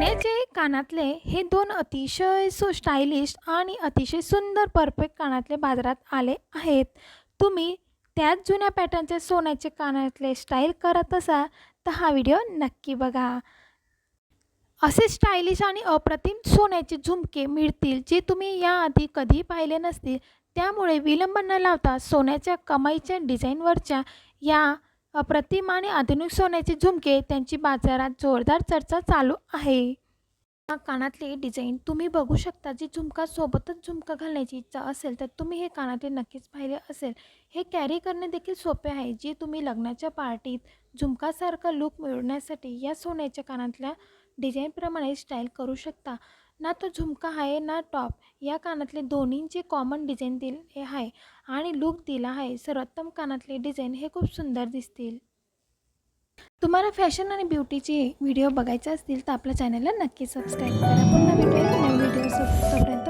कानातले हे दोन अतिशय सो स्टायलिश आणि अतिशय सुंदर परफेक्ट कानातले बाजारात आले आहेत. तुम्ही त्याच जुन्या पॅटर्नचे सोन्याचे कानातले स्टाईल करत असाल तर हा व्हिडिओ नक्की बघा. असे स्टायलिश आणि अप्रतिम सोन्याचे झुमके मिळतील जे तुम्ही याआधी कधी पाहिले नसतील. त्यामुळे विलंब न लावता सोन्याच्या कमाईच्या डिझाईनवरच्या या अप्रतिम आणि आधुनिक सोन्याचे झुमके त्यांची बाजारात जोरदार चर्चा चालू आहे. या कानातले डिझाईन तुम्ही बघू शकता जी झुमका सोबतच झुमका घालण्याची इच्छा असेल तर तुम्ही हे कानातले नक्कीच पाहिले असेल. हे कॅरी करणे देखील सोपे आहे जे तुम्ही लग्नाच्या पार्टीत झुमकासारखा लुक मिळवण्यासाठी या सोन्याच्या कानातल्या डिझाईनप्रमाणे स्टाईल करू शकता. ना तो झुमका आहे ना टॉप. या कानातले दोन्हींचे कॉमन डिझाईन दिले आहे आणि लुक दिला आहे. सर्वोत्तम कानातले डिझाईन हे खूप सुंदर दिसतील. तुम्हाला फॅशन आणि ब्युटीचे व्हिडिओ बघायचे असतील तर आपल्या चॅनलला नक्की सबस्क्राईब करा. पुन्हा भेटूया नवीन व्हिडिओ तोपर्यंत